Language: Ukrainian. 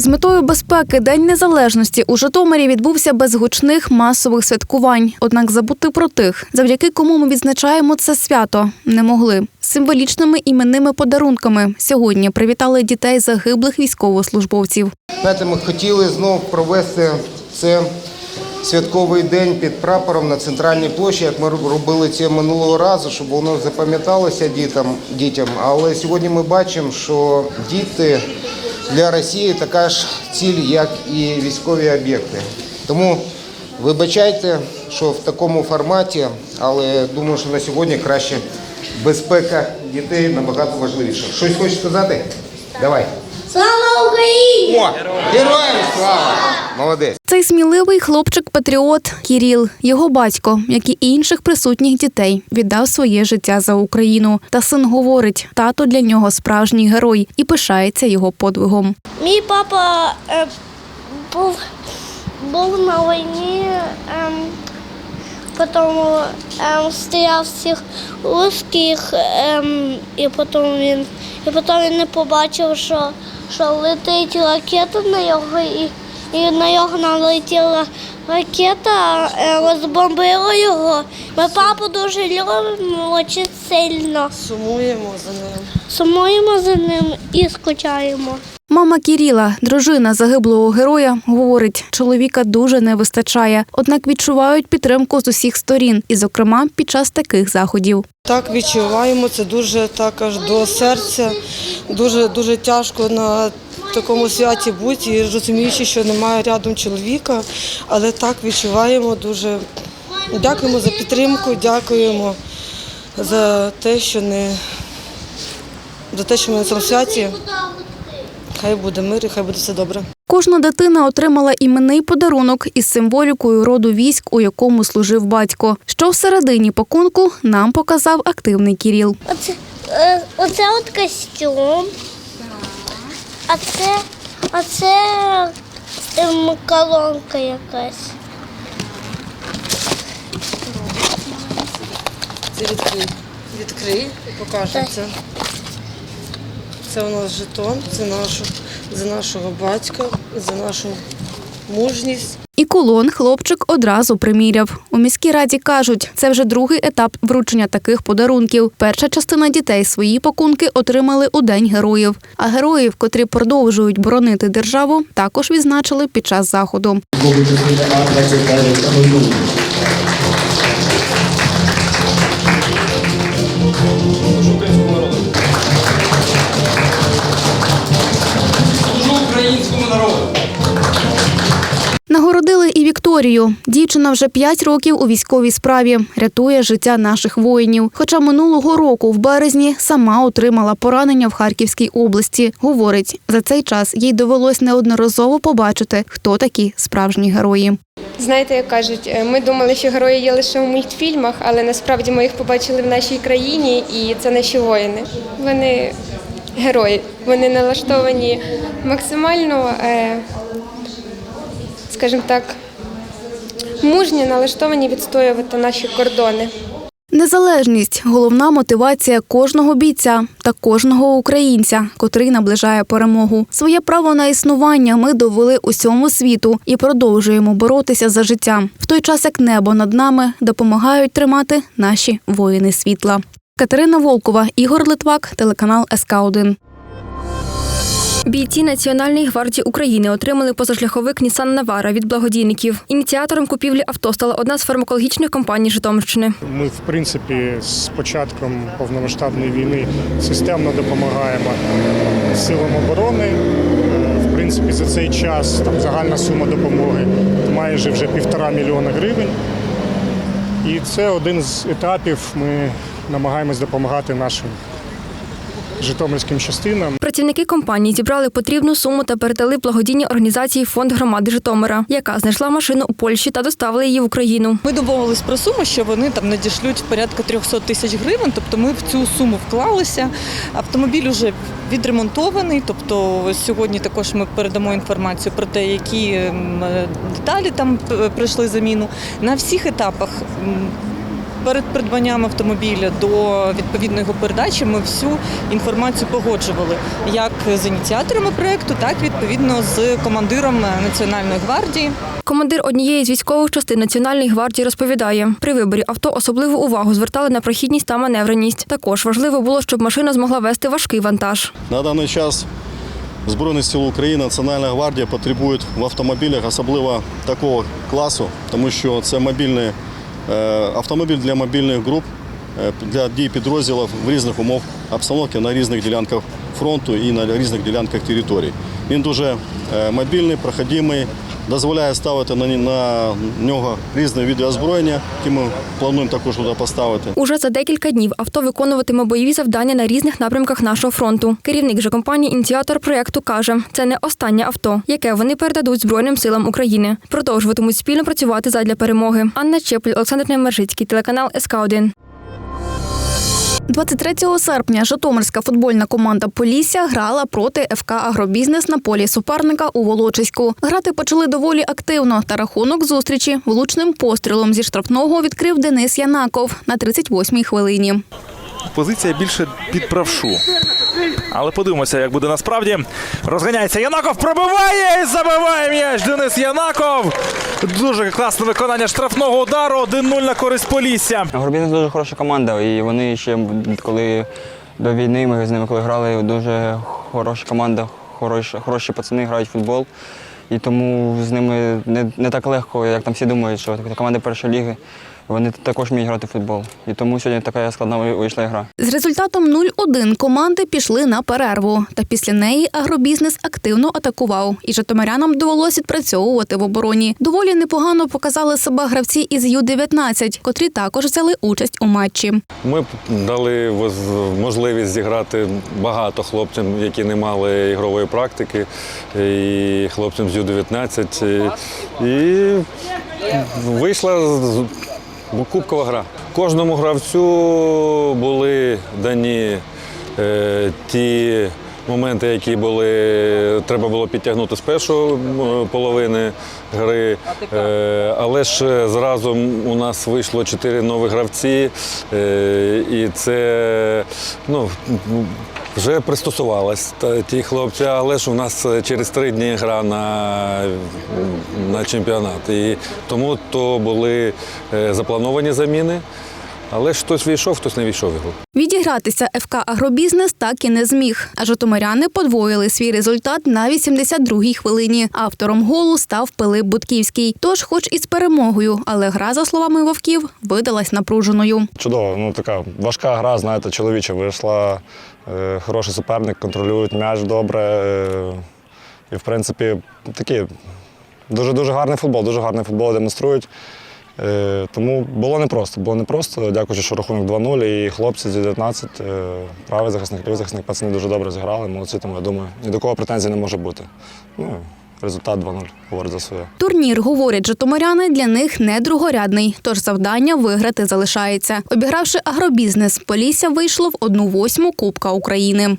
З метою безпеки День Незалежності у Житомирі відбувся без гучних масових святкувань. Однак забути про тих, завдяки кому ми відзначаємо це свято, не могли. Символічними іменними подарунками сьогодні привітали дітей загиблих військовослужбовців. Знаєте, ми хотіли знов провести це святковий день під прапором на центральній площі, як ми робили це минулого разу, щоб воно запам'яталося дітям. дітям. Але сьогодні ми бачимо, що діти для Росії така ж ціль, як і військові об'єкти. Тому вибачайте, що в такому форматі, але думаю, що на сьогодні краще безпека дітей набагато важливіше. Щось хочеш сказати? Давай. Україні! О, героям слава! Молодець. Цей сміливий хлопчик-патріот Кіріл, його батько, як і інших присутніх дітей, віддав своє життя за Україну. Та син говорить, тато для нього справжній герой і пишається його подвигом. Мій папа е, був, був на війні, ем, потім ем, стріляв всіх русських, ем, і потім він, і потім він не побачив, що, що летить ракета на його, і, і на його налетіла ракета, е, розбомбила його. Ми папу дуже любимо дуже сильно. Сумуємо за ним. Сумуємо за ним і скучаємо. Мама Кіріла, дружина загиблого героя, говорить, чоловіка дуже не вистачає, однак відчувають підтримку з усіх сторін, і, зокрема, під час таких заходів. Так відчуваємо, це дуже також до серця. Дуже дуже тяжко на такому святі бути, і розуміючи, що немає рядом чоловіка, але так відчуваємо дуже. Дякуємо за підтримку, дякуємо за те, що не за те, що ми на цьому святі. Хай буде мир і хай буде все добре. Кожна дитина отримала іменний подарунок із символікою роду військ, у якому служив батько. Що всередині пакунку нам показав активний Кіріл. Оце, е, оце от костюм. А це, а це ем, колонка якась. Це відкрий. Відкрий і покажемо це. Це у нас жетон, це нашу, за нашого батька, за нашу мужність. І кулон хлопчик одразу приміряв. У міській раді кажуть, це вже другий етап вручення таких подарунків. Перша частина дітей свої пакунки отримали у День героїв. А героїв, котрі продовжують боронити державу, також відзначили під час заходу. Вікторію. Дівчина вже 5 років у військовій справі, рятує життя наших воїнів. Хоча минулого року, в березні, сама отримала поранення в Харківській області. Говорить, за цей час їй довелось неодноразово побачити, хто такі справжні герої. Знаєте, як кажуть, е, ми думали, що герої є лише у мультфільмах, але насправді ми їх побачили в нашій країні, і це наші воїни. Вони герої, вони налаштовані максимально, е, скажімо так, мужньо налаштовані відстоювати наші кордони. Незалежність головна мотивація кожного бійця та кожного українця, котрий наближає перемогу. Своє право на існування ми довели усьому світу і продовжуємо боротися за життя. В той час як небо над нами допомагають тримати наші воїни світла. Катерина Волкова, Ігор Литвак, телеканал СК 1 Бійці Національної гвардії України отримали позашляховик Нісан Навара від благодійників. Ініціатором купівлі авто стала одна з фармакологічних компаній Житомирщини. Ми, в принципі, з початком повномасштабної війни системно допомагаємо силам оборони. Е, В принципі, за цей час там загальна сума допомоги майже вже півтора мільйона гривень. І це один з етапів. Ми намагаємось допомагати нашим житомирським частинам. Працівники компанії зібрали потрібну суму та передали благодійній організації Фонд громади Житомира, яка знайшла машину у Польщі та доставила її в Україну. Ми домовились про суму, що вони там надішлють порядка 300 тисяч гривень. Тобто ми в цю суму вклалися. Автомобіль вже відремонтований. Тобто сьогодні також ми передамо інформацію про те, які деталі там пройшли заміну. На всіх етапах перед придбанням автомобіля до відповідної його передачі ми всю інформацію погоджували як з ініціаторами проекту, так і відповідно з командиром Національної гвардії. Командир однієї з військових частин Національної гвардії розповідає, при виборі авто особливу увагу звертали на прохідність та маневреність. Також важливо було, щоб машина змогла вести важкий вантаж. На даний час Збройних сил України, Національна гвардія потребують в автомобілях особливо такого класу, тому що це мобільний автомобіль для мобільних груп, е, для дій підрозділів в різних умов обстановки на різних ділянках фронту і на різних ділянках території. Він дуже е, мобільний, проходимий, дозволяє ставити на на нього різні види озброєння, які ми плануємо також туди поставити. Уже за декілька днів авто виконуватиме бойові завдання на різних напрямках нашого фронту. Керівник же компанії, ініціатор проєкту, каже, це не останнє авто, яке вони передадуть Збройним силам України. Продовжуватимуть спільно працювати задля перемоги. Анна Чепль, Олександр Немержицький, телеканал СК 1 23 серпня Житомирська футбольна команда Полісся грала проти ФК Агробізнес на полі суперника у Волочиську. Грати почали доволі активно, та рахунок зустрічі влучним пострілом зі штрафного відкрив Денис Янаков на 38-й хвилині. Позиція більше під правшу. Але подивимося, як буде насправді. Розганяється Янаков, пробиває і забиває м'яч. Денис Янаков. Дуже класне виконання штрафного удару. 1-0 на користь Полісся. Горбінець дуже хороша команда, і вони ще коли до війни ми з ними коли грали, дуже хороша команда, хороші, хороші пацани грають в футбол. І тому з ними не, не так легко, як там всі думають, що команда першої ліги. Вони також вміють грати в футбол. І тому сьогодні така складна вийшла гра. З результатом 0-1 команди пішли на перерву. Та після неї агробізнес активно атакував, і житомирянам довелося відпрацьовувати в обороні. Доволі непогано показали себе гравці із Ю-19, котрі також взяли участь у матчі. Ми дали можливість зіграти багато хлопцям, які не мали ігрової практики, і хлопцям з Ю-19. І вийшла кубкова гра. Кожному гравцю були дані е, ті моменти, які були, треба було підтягнути з першої половини гри. Е, але ж зразу у нас вийшло чотири нові гравці, е, і це ну, вже пристосувалась ті хлопці, але ж у нас через три дні гра на, на чемпіонат. І тому то були е, заплановані заміни. Але ж хтось війшов, хтось не війшов в ігру. Відігратися ФК Агробізнес так і не зміг. А житомиряни подвоїли свій результат на 82-й хвилині. Автором голу став Пилип Будківський. Тож, хоч і з перемогою, але гра, за словами вовків, видалась напруженою. Чудово, ну така важка гра, знаєте, чоловіча вийшла. Е, хороший суперник, контролюють м'яч добре. Е, і, в принципі, такий дуже дуже гарний футбол, дуже гарний футбол демонструють. Е, тому було непросто. Було непросто. Дякуючи, що рахунок 2-0. І хлопці з 19, е, правий захисник, лівий захисник, пацани дуже добре зіграли. Молодці, тому я думаю, ні до кого претензій не може бути. Ну, результат 2-0 говорить за своє. Турнір, говорять житомиряни, для них не другорядний, тож завдання виграти залишається. Обігравши агробізнес, Полісся вийшло в одну восьму Кубка України.